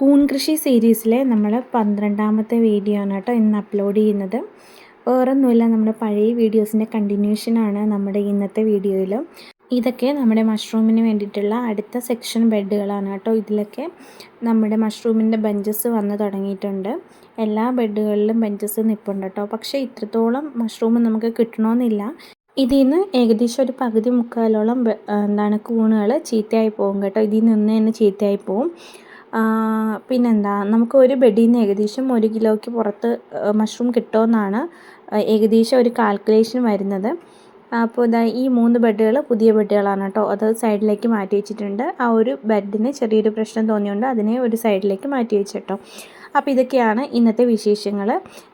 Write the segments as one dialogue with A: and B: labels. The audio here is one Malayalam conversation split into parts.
A: കൂൺ കൃഷി സീരീസിലെ നമ്മൾ പന്ത്രണ്ടാമത്തെ വീഡിയോ ആണ് കേട്ടോ ഇന്ന് അപ്ലോഡ് ചെയ്യുന്നത്. വേറൊന്നുമില്ല നമ്മുടെ പഴയ വീഡിയോസിന്റെ കണ്ടിന്യൂഷനാണ് നമ്മുടെ ഇന്നത്തെ വീഡിയോയിൽ ഇതൊക്കെ നമ്മുടെ മഷ്റൂമിന് വേണ്ടിയിട്ടുള്ള അടുത്ത സെക്ഷൻ ബെഡുകളാണ് കേട്ടോ. ഇതിലൊക്കെ നമ്മുടെ മഷ്റൂമിന്റെ ബെഞ്ചസ് വന്ന് തുടങ്ങിയിട്ടുണ്ട്. എല്ലാ ബെഡുകളിലും ബെഞ്ചസ് നിൽപ്പുണ്ട് കേട്ടോ. പക്ഷേ ഇത്രത്തോളം മഷ്റൂം നമുക്ക് കിട്ടണമെന്നില്ല ഇതിൽ നിന്ന് ഏകദേശം ഒരു പകുതി മുക്കാലോളം എന്താണ് കൂണുകൾ ചീത്തയായി പോകും കേട്ടോ. ഇതിൽ നിന്ന് തന്നെ ചീത്തയായി പോകും പിന്നെന്താ നമുക്ക് ഒരു ബെഡിൽ നിന്ന് ഏകദേശം ഒരു കിലോയ്ക്ക് പുറത്ത് മഷ്റൂം കിട്ടുമെന്നാണ് ഏകദേശം ഒരു കാൽക്കുലേഷൻ വരുന്നത്. അപ്പോൾ ഇതാ ഈ മൂന്ന് ബെഡുകൾ പുതിയ ബെഡുകളാണ് കേട്ടോ. അത് സൈഡിലേക്ക് മാറ്റി വെച്ചിട്ടുണ്ട്. ആ ഒരു ബെഡിന് ചെറിയൊരു പ്രശ്നം തോന്നിയുകൊണ്ട് അതിനെ ഒരു സൈഡിലേക്ക് മാറ്റി വെച്ചിട്ടോ. അപ്പോൾ ഇതൊക്കെയാണ് ഇന്നത്തെ വിശേഷങ്ങൾ.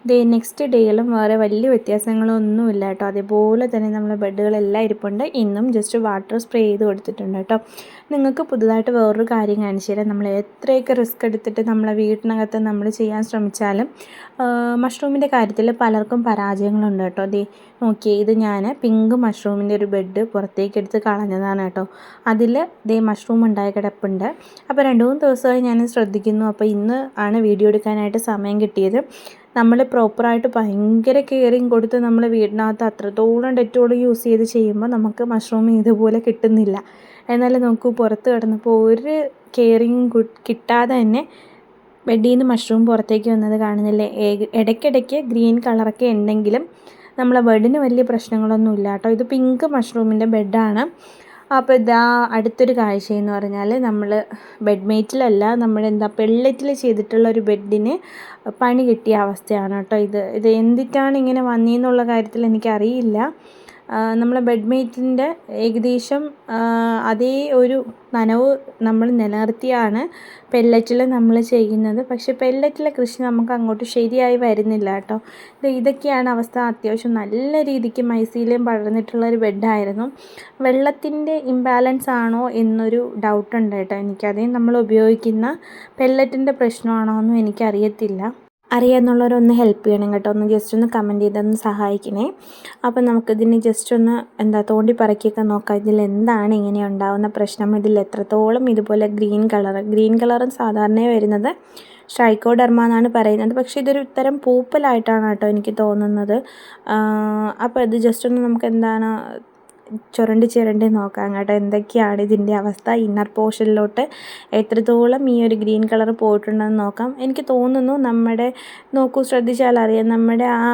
A: ദേ നെക്സ്റ്റ് ഡേയിലും വേറെ വലിയ വ്യത്യാസങ്ങളൊന്നും ഇല്ല കേട്ടോ. അതേപോലെ തന്നെ നമ്മളെ ബെഡുകളെല്ലാം ഇരിപ്പുണ്ട്. ഇന്നും ജസ്റ്റ് വാട്ടർ സ്പ്രേ ചെയ്ത് കൊടുത്തിട്ടുണ്ട് കേട്ടോ. നിങ്ങൾക്ക് പുതുതായിട്ട് വേറൊരു കാര്യം കാണിച്ചു തരാം. നമ്മൾ എത്രയൊക്കെ റിസ്ക് എടുത്തിട്ട് നമ്മളെ വീട്ടിനകത്ത് നമ്മൾ ചെയ്യാൻ ശ്രമിച്ചാലും മഷ്റൂമിന്റെ കാര്യത്തിൽ പലർക്കും പരാജയങ്ങളുണ്ട് കേട്ടോ. ദേ നോക്കിയേ ഇത് ഞാൻ പിങ്ക് മഷ്റൂമിന്റെ ഒരു ബെഡ് പുറത്തേക്ക് എടുത്ത് കളഞ്ഞതാണ് കേട്ടോ. അതിൽ ദേ മഷ്റൂം ഉണ്ടായ കിടപ്പുണ്ട്. അപ്പോൾ രണ്ടു മൂന്ന് ദിവസമായി ഞാൻ ശ്രദ്ധിക്കുന്നു. അപ്പോൾ ഇന്ന് ആണ് വീഡിയോ എടുക്കാനായിട്ട് സമയം കിട്ടിയത്. നമ്മൾ പ്രോപ്പറായിട്ട് ഭയങ്കര കെയറിങ് കൊടുത്ത് നമ്മൾ വീടിനകത്ത് അത്രത്തോളം ഡെറ്റോളം യൂസ് ചെയ്ത് ചെയ്യുമ്പോൾ നമുക്ക് മഷ്റൂം ഇതുപോലെ കിട്ടുന്നില്ല. എന്നാലും നമുക്ക് പുറത്ത് കിടന്നപ്പോൾ ഒരു കെയറിങ് കിട്ടാതെ തന്നെ ബെഡിൽ നിന്ന് മഷ്റൂം പുറത്തേക്ക് വന്നത് കാണുന്നില്ല. ഇടയ്ക്കിടയ്ക്ക് ഗ്രീൻ കളറൊക്കെ ഉണ്ടെങ്കിലും നമ്മളെ ബെഡിന് വലിയ പ്രശ്നങ്ങളൊന്നും ഇല്ല കേട്ടോ. ഇത് പിങ്ക് മഷ്റൂമിന്റെ ബെഡാണ് അപ്പോൾ ഇതാ അടുത്തൊരു കാഴ്ച എന്ന് പറഞ്ഞാൽ നമ്മൾ ബെഡ് മേറ്റിലല്ല നമ്മൾ എന്താ പെള്ളറ്റിൽ ചെയ്തിട്ടുള്ള ഒരു ബെഡിന് പണി കിട്ടിയ അവസ്ഥയാണ് കേട്ടോ ഇത്. ഇത് എന്തിട്ടാണ് ഇങ്ങനെ വന്നതെന്നുള്ള കാര്യത്തിൽ എനിക്കറിയില്ല. നമ്മളെ ബെഡ്മേറ്റിന്റെ ഏകദേശം അതേ ഒരു നനവ് നമ്മൾ നിലനിർത്തിയാണ് പെല്ലറ്റിൽ നമ്മൾ ചെയ്യുന്നത്. പക്ഷെ പെല്ലറ്റിലെ കൃഷി നമുക്ക് അങ്ങോട്ട് ശരിയായി വരുന്നില്ല കേട്ടോ. ഇതൊക്കെയാണ് അവസ്ഥ. അത്യാവശ്യം നല്ല രീതിക്ക് മൈസീലും പടർന്നിട്ടുള്ള ഒരു ബെഡായിരുന്നു. വെള്ളത്തിന്റെ ഇംബാലൻസ് ആണോ എന്നൊരു ഡൗട്ടുണ്ട് കേട്ടോ എനിക്കതേ. നമ്മൾ ഉപയോഗിക്കുന്ന പെല്ലറ്റിന്റെ പ്രശ്നമാണോ എന്നും എനിക്കറിയത്തില്ല. അറിയാമെന്നുള്ളവരൊന്ന് ഹെൽപ്പ് ചെയ്യണം കേട്ടോ. ഒന്ന് ജസ്റ്റ് ഒന്ന് കമന്റ് ചെയ്തൊന്ന് സഹായിക്കണേ. അപ്പം നമുക്കിതിന് ജസ്റ്റ് ഒന്ന് എന്താ തോണ്ടി പറക്കിയൊക്കെ നോക്കാം. ഇതിൽ എന്താണ് ഇങ്ങനെ ഉണ്ടാകുന്ന പ്രശ്നം? ഇതിൽ എത്രത്തോളം ഇതുപോലെ ഗ്രീൻ കളർ ഗ്രീൻ കളറും സാധാരണ വരുന്നത് ഷൈക്കോഡർമ എന്നാണ് പറയുന്നത്. പക്ഷേ ഇതൊരു ഇത്തരം പൂപ്പലായിട്ടാണ് കേട്ടോ എനിക്ക് തോന്നുന്നത്. അപ്പോൾ ഇത് ജസ്റ്റ് ഒന്ന് നമുക്ക് എന്താണ് ചുരണ്ടി ചുരണ്ടി നോക്കാം കേട്ടോ. എന്തൊക്കെയാണ് ഇതിന്റെ അവസ്ഥ? ഇന്നർ പോർഷനിലോട്ട് എത്രത്തോളം ഈ ഒരു ഗ്രീൻ കളർ പോയിട്ടുണ്ടെന്ന് നോക്കാം. എനിക്ക് തോന്നുന്നു നമ്മുടെ നോക്കൂ ശ്രദ്ധിച്ചാൽ അറിയാം. നമ്മുടെ ആ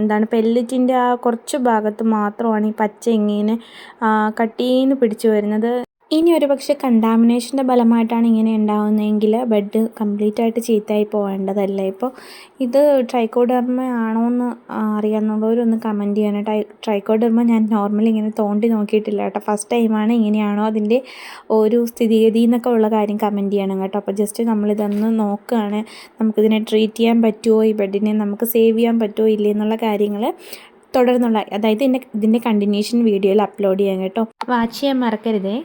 A: എന്താണ് പെല്ലറ്റിന്റെ ആ കുറച്ച് ഭാഗത്ത് മാത്രമാണ് ഈ പച്ച ഇങ്ങനെ കട്ടീന്ന് പിടിച്ചു വരുന്നത്. ഇനി ഒരു പക്ഷേ കണ്ടാമിനേഷന്റെ ഫലമായിട്ടാണ് ഇങ്ങനെ ഉണ്ടാകുന്നതെങ്കിൽ ബെഡ് കംപ്ലീറ്റ് ആയിട്ട് ചീത്തയായി പോകേണ്ടതല്ല? ഇപ്പോൾ ഇത് ട്രൈക്കോഡെർമ ആണോ എന്ന് അറിയാവുന്നവരൊന്ന് കമന്റ് ചെയ്യണം ട്രൈ ട്രൈക്കോഡെർമ ഞാൻ നോർമലി ഇങ്ങനെ തോണ്ടി നോക്കിയിട്ടില്ല കേട്ടോ. ഫസ്റ്റ് ടൈമാണ് ഇങ്ങനെയാണോ അതിന്റെ ഒരു സ്ഥിതിഗതി എന്നൊക്കെ ഉള്ള കാര്യം കമന്റ് ചെയ്യണം കേട്ടോ. അപ്പോൾ ജസ്റ്റ് നമ്മളിതൊന്ന് നോക്കുകയാണ്. നമുക്കിതിനെ ട്രീറ്റ് ചെയ്യാൻ പറ്റുമോ ഈ ബെഡിനെ നമുക്ക് സേവ് ചെയ്യാൻ പറ്റുമോ ഇല്ലേ? എന്നുള്ള കാര്യങ്ങൾ തുടർന്നുള്ള അതായത് ഇതിന്റെ ഇതിന്റെ കണ്ടിന്യൂഷൻ വീഡിയോയിൽ അപ്ലോഡ് ചെയ്യാം കേട്ടോ. വാച്ച് ചെയ്യാൻ മറക്കരുതേ.